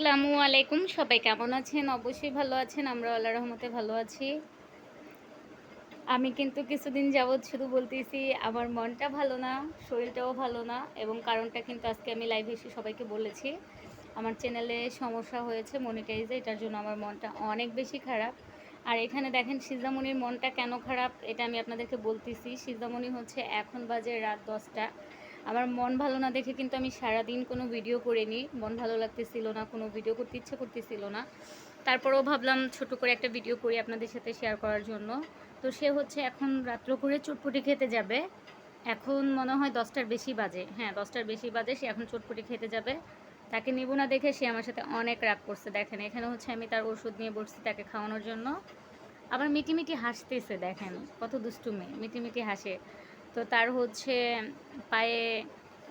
আসসালামু আলাইকুম। সবাই কেমন আছেন? অবশ্যই ভালো আছেন। আমরা আল্লাহ রহমতে ভালো আছি। আমি কিন্তু কিছুদিন যাবৎ শুধু বলতেছি, আমার মনটা ভালো না, শরীরটাও ভালো না এবং কারণটা কিন্তু আজকে আমি লাইভে এসে সবাইকে বলেছি। আমার চ্যানেলে সমস্যা হয়েছে মনিটাইজে এটার জন্য আমার মনটা অনেক বেশি খারাপ। আর এখানে দেখেন, সিজামণির মনটা কেন খারাপ, এটা আমি আপনাদেরকে বলতেছি। সিজামণি হচ্ছে এখন বাজে রাত দশটা। আমার মন ভালো না দেখে কিন্তু আমি সারাদিন কোনো ভিডিও করিনি। মন ভালো লাগতেছিল না, কোনো ভিডিও করতে ইচ্ছে করতেছিল না। তারপরেও ভাবলাম ছোট করে একটা ভিডিও করি আপনাদের সাথে শেয়ার করার জন্য। তো সে হচ্ছে এখন রাত্র করে চটপটি খেতে যাবে। এখন মনে হয় দশটার বেশি বাজে। হ্যাঁ দশটার বেশি বাজে, সে এখন চটপটি খেতে যাবে। তাকে নিব না দেখে সে আমার সাথে অনেক রাগ করছে। দেখেন, এখানে হচ্ছে আমি তার ওষুধ নিয়ে বসছি তাকে খাওয়ানোর জন্য। আবার মিটিমিটি হাসতেছে, দেখেন, কত দুষ্টু মেয়ে মিটিমিটি হাসে। তো তার হচ্ছে পায়ে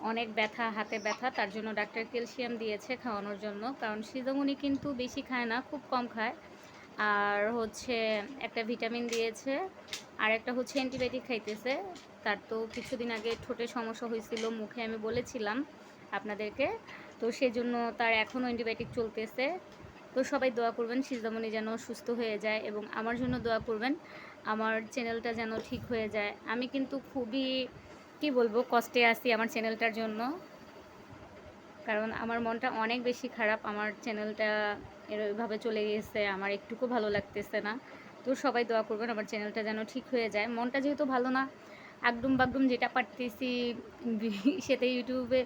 অনেক ব্যথা, হাতে ব্যথা, তার জন্য ডাক্তার ক্যালসিয়াম দিয়েছে খাওয়ানোর জন্য। কারণ সিজমুনি কিন্তু বেশি খায় না, খুব কম খায়। আর হচ্ছে একটা ভিটামিন দিয়েছে, আর একটা হচ্ছে অ্যান্টিবায়োটিক খাইতেছে। তার তো কিছুদিন আগে ঠোঁটে সমস্যা হয়েছিল, মুখে আমি বলেছিলাম আপনাদেরকে। তো সেজন্য তার এখনও অ্যান্টিবায়োটিক চলতেছে। তো সবাই দোয়া করবেন সিজামণি যেন সুস্থ হয়ে যায় এবং আমার জন্য দোয়া করবেন। আমার চ্যানেলটা যেন ঠিক হয়ে যায়। আমি কিন্তু খুবই, কি বলব, কষ্টে আছি আমার চ্যানেলটার জন্য। কারণ আমার মনটা অনেক বেশি খারাপ। আমার চ্যানেলটা এভাবে চলে গেছে আমার একটুকু ভালো লাগতেছে না। তো সবাই দোয়া করবেন আমার চ্যানেলটা যেন ঠিক হয়ে যায়। মনটা যেহেতু ভালো না, আগডুম বাগডুম যেটা পারতেছি সেটা ইউটিউবে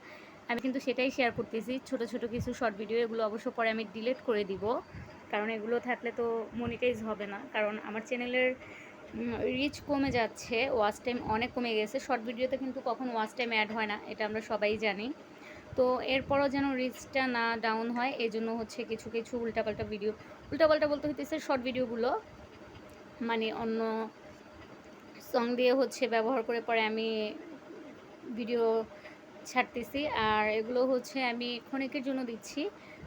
আমি কিন্তু সেটাই শেয়ার করতেছি। ছোট ছোট কিছু শর্ট ভিডিও এগুলো অবশ্য পরে আমি ডিলিট করে দিব। কারণ এগুলো থাকলে তো মনিটাইজ হবে না। কারণ আমার চ্যানেলের রিচ কমে যাচ্ছে ওয়াচ টাইম অনেক কমে গেছে। শর্ট ভিডিওতে কিন্তু কখন ওয়াচ টাইম অ্যাড হয় না, এটা আমরা সবাই জানি। তো এরপরও যেন রিচটা না ডাউন হয় এই জন্য হচ্ছে কিছু কিছু উল্টাপাল্টা ভিডিও উল্টাপাল্টা বলতে হইতেছে শর্ট ভিডিওগুলো মানে অন্য সং দিয়ে হচ্ছে ব্যবহার করে পরে আমি ভিডিও ছাড়তেছি। আর এগুলো হচ্ছে আমি ক্ষণিকের জন্য দিচ্ছি।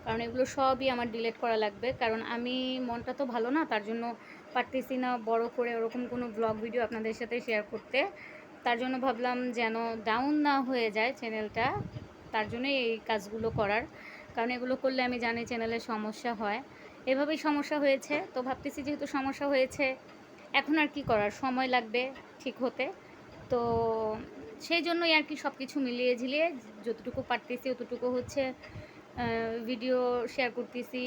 কারণ এগুলো সবই আমার ডিলেট করা লাগবে। কারণ আমি, মনটা তো ভালো না, তার জন্য পারতেছি না বড় করে ওরকম কোনো ব্লগ ভিডিও আপনাদের সাথে শেয়ার করতে। তার জন্য ভাবলাম যেন ডাউন না হয়ে যায় চ্যানেলটা তার জন্য এই কাজগুলো করার। কারণ এগুলো করলে আমি জানি চ্যানেলের সমস্যা হয়। এভাবেই সমস্যা হয়েছে। তো ভাবতেছি যেহেতু সমস্যা হয়েছে, এখন আর কি করার? সময় লাগবে ঠিক হতে। তো সেই জন্যই আর কি সব কিছু মিলিয়ে ঝিলিয়ে যতটুকু পারতেছি অতটুকু হচ্ছে ভিডিও শেয়ার করতেছি।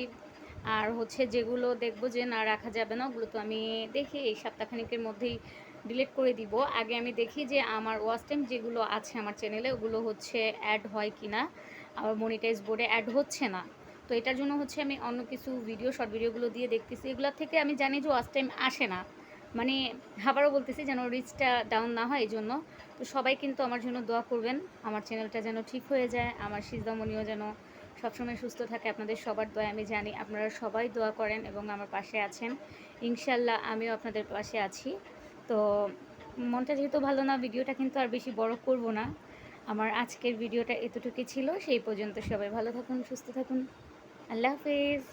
আর হচ্ছে যেগুলো দেখব যে না রাখা যাবে না, ওগুলো তো আমি দেখি, এই সপ্তাহখানিকের মধ্যেই ডিলিট করে দিব। আগে আমি দেখি যে আমার ওয়াচ টাইম যেগুলো আছে আমার চ্যানেলে ওগুলো হচ্ছে অ্যাড হয় কি না আবার মনিটাইজ বোর্ডে অ্যাড হচ্ছে না। তো এটার জন্য হচ্ছে আমি অন্য কিছু ভিডিও শর্ট ভিডিওগুলো দিয়ে দেখতেছি। এগুলোর থেকে আমি জানি যে ওয়াচ টাইম আসে না। মানে আবারও বলতেছি যেন রিচটা ডাউন না হয় এই জন্য তো সবাই কিন্তু আমার জন্য দোয়া করবেন, আমার চ্যানেলটা যেন ঠিক হয়ে যায়, আমার সিজদামণিও যেন সবসময় সুস্থ থাকে, আপনাদের সবার দোয়া আমি জানি আপনারা সবাই দোয়া করেন এবং আমার পাশে আছেন। ইনশাল্লাহ আমিও আপনাদের পাশে আছি। তো মনটা যেহেতু ভালো না, ভিডিওটা কিন্তু আর বেশি বড় করব না। আমার আজকের ভিডিওটা এতটুকুই ছিল, সেই পর্যন্ত সবাই ভালো থাকুন, সুস্থ থাকুন। আল্লাহ হাফেজ।